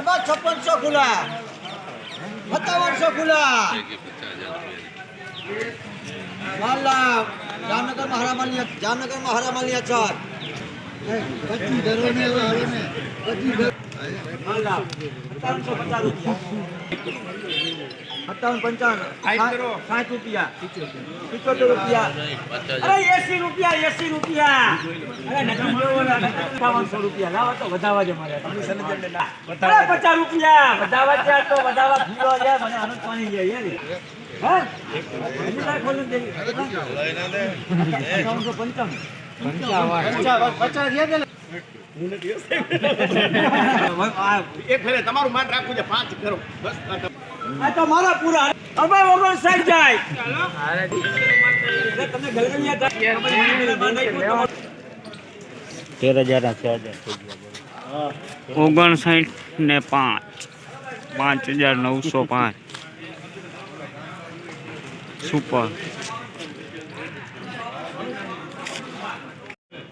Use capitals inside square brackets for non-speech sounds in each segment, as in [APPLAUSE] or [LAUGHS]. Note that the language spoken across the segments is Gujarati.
આબા છપ્પનસો ખુલા સત્તાવનસો ખુલા માલા જામનગરમાં હરામાલી જામનગરમાં હરામાલી ચાર પછી ધરો ને. પછી ધરો પચાસ સત્તાવન પંચાવન રૂપિયા એસી રૂપિયા એસી રૂપિયા રૂપિયા તો વધાવા મારે પચાસ રૂપિયા વધાવા તો વધાવા થયો છે આ [LAUGHS] એક ફેરે તમારું માન રાખવું છે પાંચ કરો બસ આ તો મારા પૂરા. હવે ઓગણસાઠ જાય. તમને ગલગલિયા તેર હજાર ના છ. હજાર ઓગણસાઠ ને પાંચ. પાંચ હજાર નવસો પાંચ. [LAUGHS] સુપર.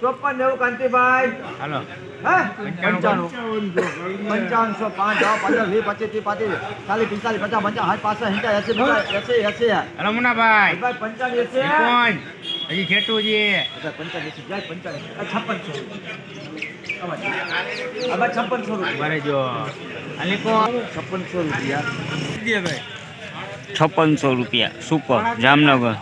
ચોપન નેવું કાંતિભાઈ. હાલો. પંચાવનસો પાંચ પંદર વીસ પચીસ ત્રીસ પાંત્રીસ ચાલીસ પિસ્તાલીસ પચાસ પંચાસ સાઠ પાસઠ સિત્તેર એસી એસી એસી. હાલો મુનાભાઈ. ભાઈ પંચાણું એસી. કોણ હજી પંચાણું એસી જાય પંચાણું છપ્પનસો હવે છપ્પનસો રૂપિયા. બરે જો. હાલી કોણ છપ્પનસો રૂપિયા. છપ્પનસો રૂપિયા સુપર જામનગર.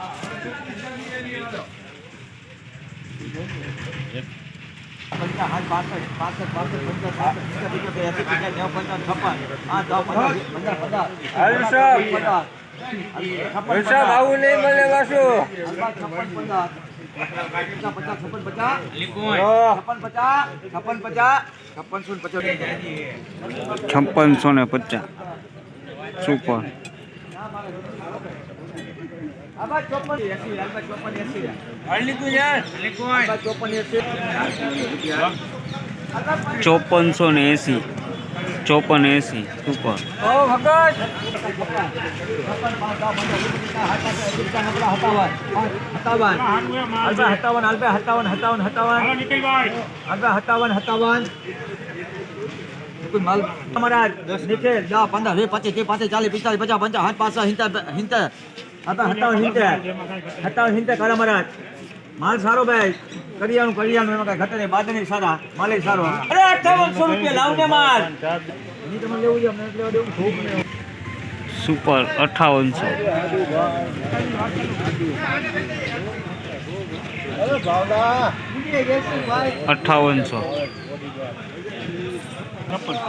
પંચાસ હાથ બાસઠ પાસઠ બાસઠ પંચાસ નેવું પંચાવન છપ્પન આઠ દસ પંદર પંદર પચાસ પચાસ હિસાબ આવું નહીં મળે પાછું. છપ્પન પચાસ પચાસ પચાસ છપ્પન પચાસ કોણ છપ્પન પચાસ છપ્પન પચાસ ને પચાસ. છપ્પનસો ને પચાસ. સુપર. ચોપનસો ને એસી ચોપન એસી સુપર ઓ ભગત છપ્પન પાંચ દસ પંદર વીસ પચાસ પચાસ માલ તમારા નીચે દસ પંદર વીસ પચીસ ત્રીસ પાંત્રીસ ચાલીસ પિસ્તાલીસ પચાસ પંચાસ હાથ પાસઠ સિત્તેર સિત્તેર હાલબા સત્તાવન સિત્તેર સત્તાવન સિત્તેર કરા માલ સારો ભાઈ કરિયાનું કરિયાનું એમાં કઈ ઘટે નહીં બાદની સારા માલ સારો. અરે અઠાવનસો રૂપિયા લાવ માલ. એની તમારે લેવું છે અમને લેવા દેવું ખૂબ સુપર અઠાવનસો અઠાવનસો छप्पन